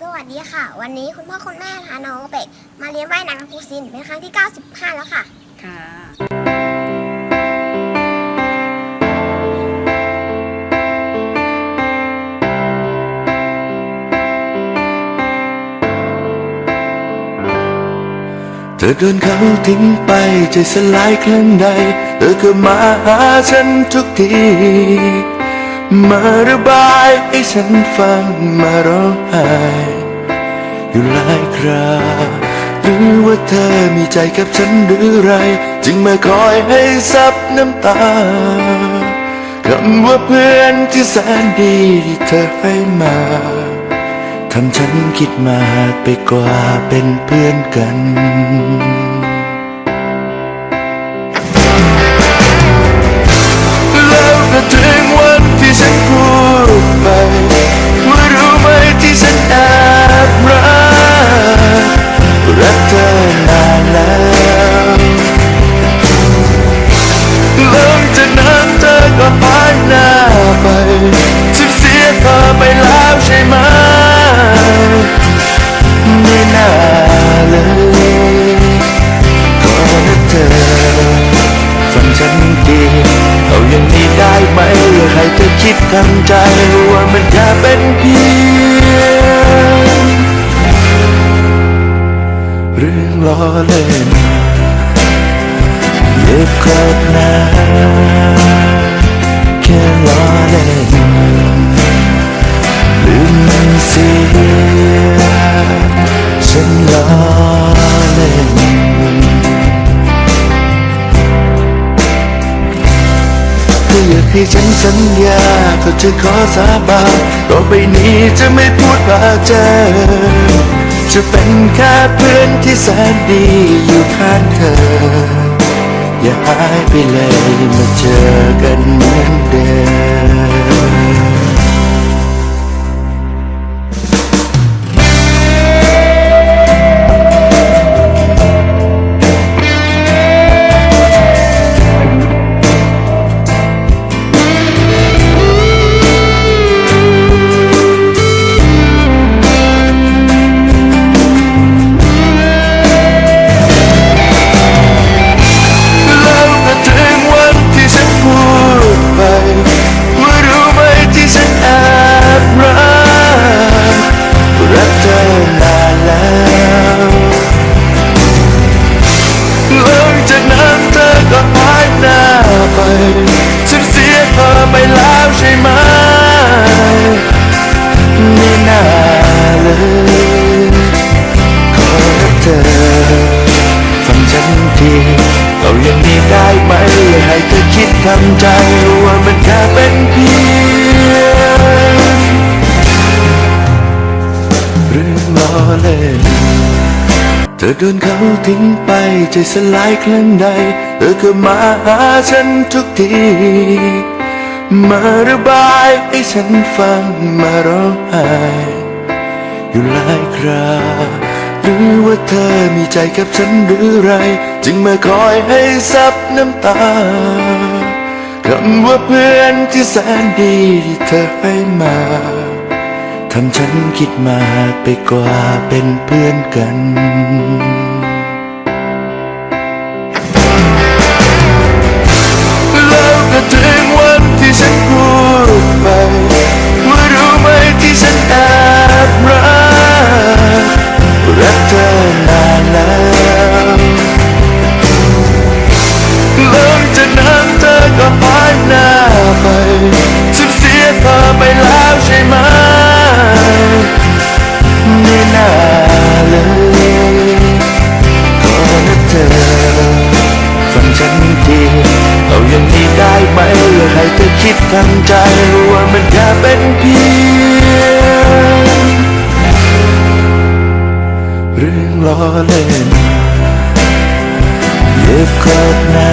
สวัสดีค่ะ วันนี้คุณพ่อคุณแม่พาน้องเป็กมาเรียนว่ายน้ำกับครูซินเป็นครั้งที่ 95 แล้วค่ะ ค่ะ เธอเดินเขาทิ้งไปใจสลายครั้งใดเธอก็มาหาฉันทุกที มาระบายให้ฉันฟังมาร้องไห้อยู่หลายคราหรือว่าเธอมีใจกับฉันหรือไร จึงมาคอยให้ซับน้ำตาคำว่าเพื่อนที่แสนดีที่เธอให้มาทำฉันคิดมาไปกว่าเป็นเพื่อนกัน เลยขอเธอฟังฉันดีเอาอย่างนี้ได้ไหมอยาให้เธอคิดทำใจว่ามันแค่เป็นเพียงเรื่องล้อเล่นเย็บครบน้าแค่ล้อเล่น สัญญาก็จะขอสาบานต่อไปนี้จะไม่พูดพาเจอ จะเป็นแค่เพื่อนที่แสนดีอยู่ข้างเธอ อย่าหายไปเลยมาเจอ ทำใจว่ามันแค่เป็นเพียงเรื่องล้อเล่นเธอโดนเขาทิ้งไปใจสลายครั้งใดเธอก็มาหาฉันทุกทีมาระบายให้ฉันฟังมาร้องไห้อยู่หลายครา หรือว่าเธอมีใจกับฉันหรือไร จึงมาคอยให้ซับน้ำตาคำว่าเพื่อนที่แสนดีที่เธอให้มาทำฉันคิดมาไปกว่าเป็นเพื่อนกัน อเล่นเย็บครอบน้า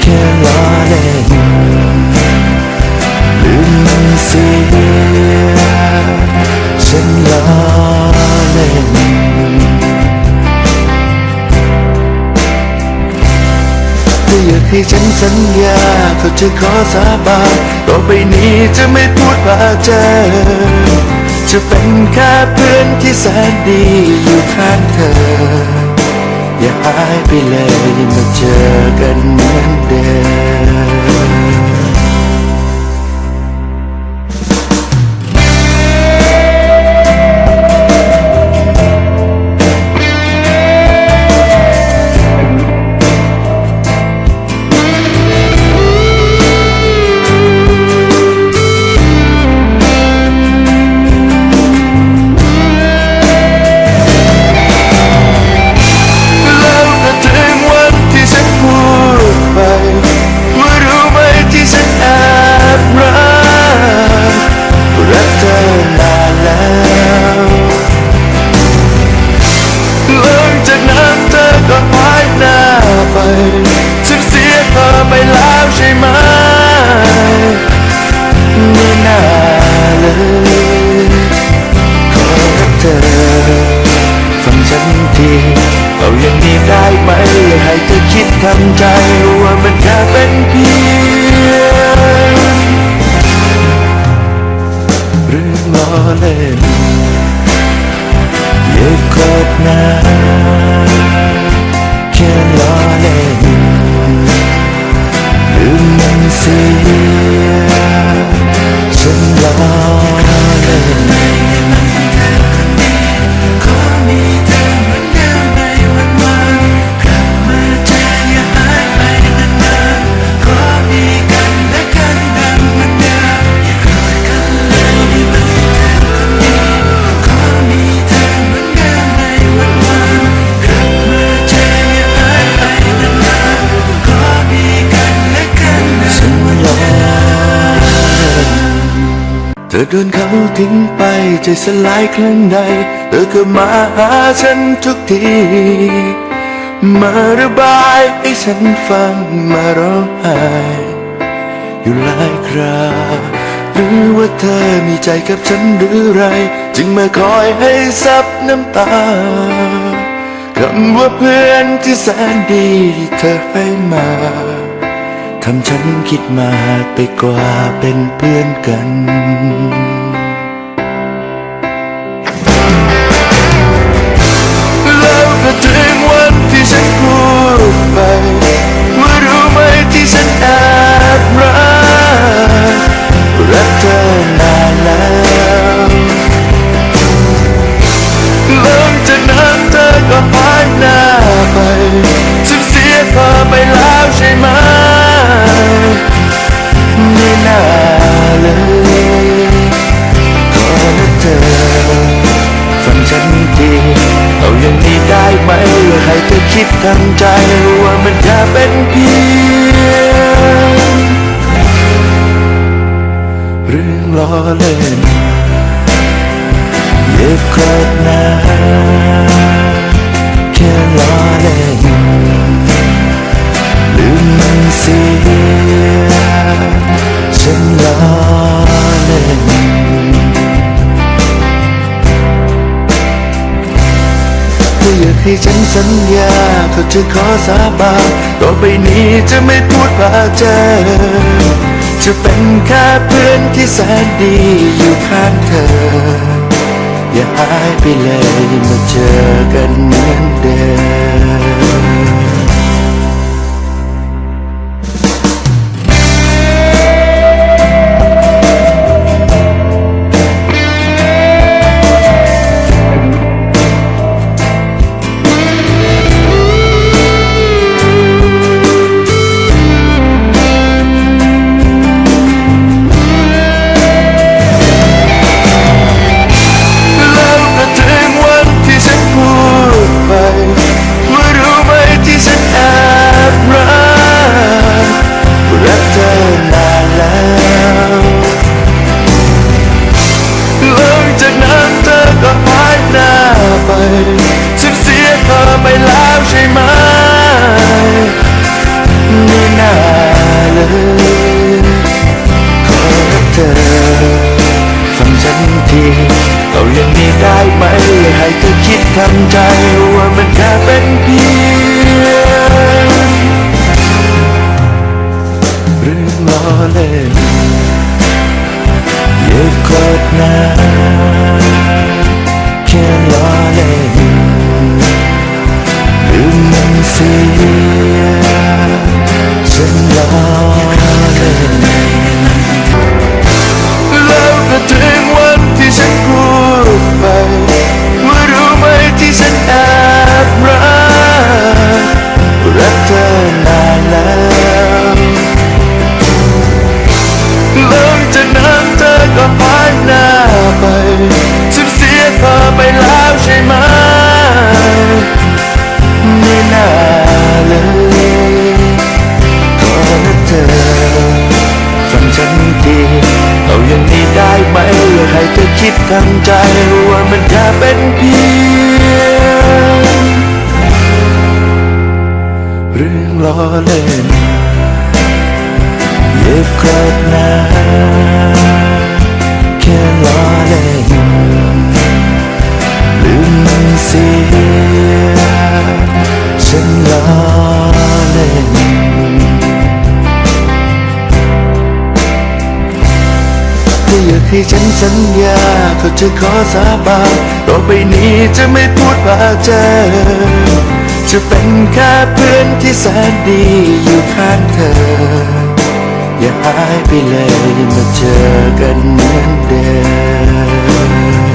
แค่ล้อเล่นลืมมันเสียฉันล้อเล่นถ้าอยากให้ฉันสัญญาก็จะขอสาบานต่อไปนี้จะไม่พูดพาเจอจ จะเป็นแค่เพื่อนที่แสนดีอยู่ข้างเธอ อย่าหายไปเลยมาเจอกันเหมือนเดิม ทีเอาอย่างนี้ได้ไหมอย่าให้เธอคิดทำใจว่ามันแค่เป็นเพียงเรื่องล้อเล่นอย่าโกรธนะแค่ล้อเล่นลืมมันเสีย ธอโดนเขาทิ้งไปใจสลายครั้งใด เธอก็มาหาฉันทุกที มาระบายให้ฉันฟังมาร้องไห้อยู่หลายคราหรือว่าเธอมีใจกับฉันหรือไร จึงมาคอยให้ซับน้ำตาคำว่าเพื่อนที่แสนดีที่เธอให้มา ทำฉันคิดมาไปกว่าเป็นเพื่อนกัน ล้อเล่นอย่าโกรนะแค่ล้อเล่นลืมมันเสียฉันล้อเล่นถ้าอยากให้ฉันสัญญาก็จะขอสาบานต่อไปนี้จะไม่พูดพาเจอ จะเป็นแค่เพื่อนที่แสนดีอยู่ข้างเธอ อย่าหายไปเลยมาเจอกันเหมือนเดิม oleni Yıkotna Kenaleni Lümün siyah Senlaleni Love the dream one ที่ฉันกลัวไปเมื่อรู้ไหมที่ฉันแอบ ว่ามันแค่เป็นเพียงเรื่องล้อเล่นเย็บครอบน้าแค่ล้อเล่นลืมมันเสียฉันล้อเล่น ถ้าอยากให้ฉันสัญญาเขาจะขอสาบานต่อไปนี้จะไม่พูดว่าเจอ จะเป็นแค่เพื่อนที่แสนดีอยู่ข้างเธอ อย่าหายไปเลยมาเจอกันเหมือนเดิม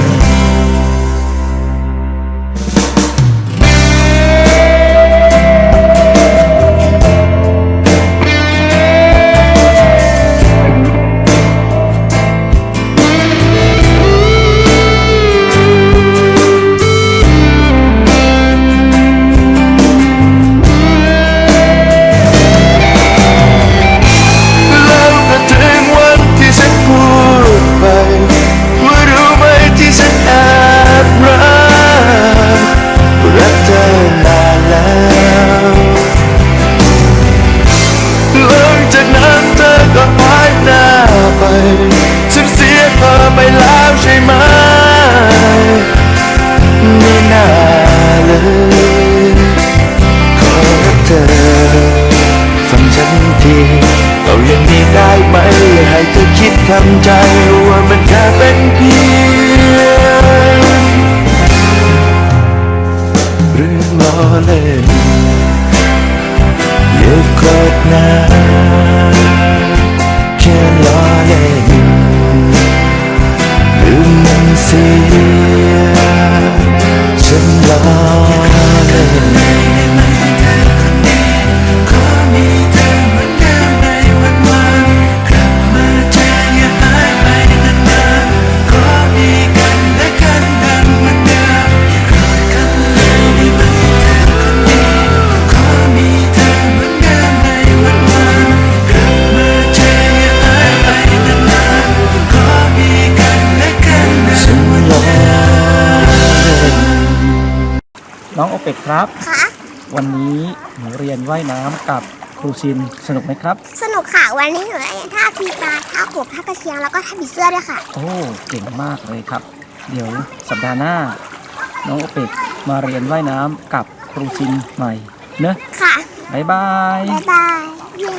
ครับ ค่ะ วันนี้หนูเรียนว่ายน้ำกับครูชินสนุกไหมครับ สนุกค่ะ วันนี้หนูได้เรียนท่าทีปลาท่ากบท่ากระเชียง แล้วก็ท่าผีเสื้อด้วยค่ะ โอ้เก่งมากเลยครับ เดี๋ยวสัปดาห์หน้า น้องโอเป็ดมาเรียนว่ายน้ำกับครูชินใหม่เนอะค่ะ บ๊ายบาย บ๊ายบาย เย้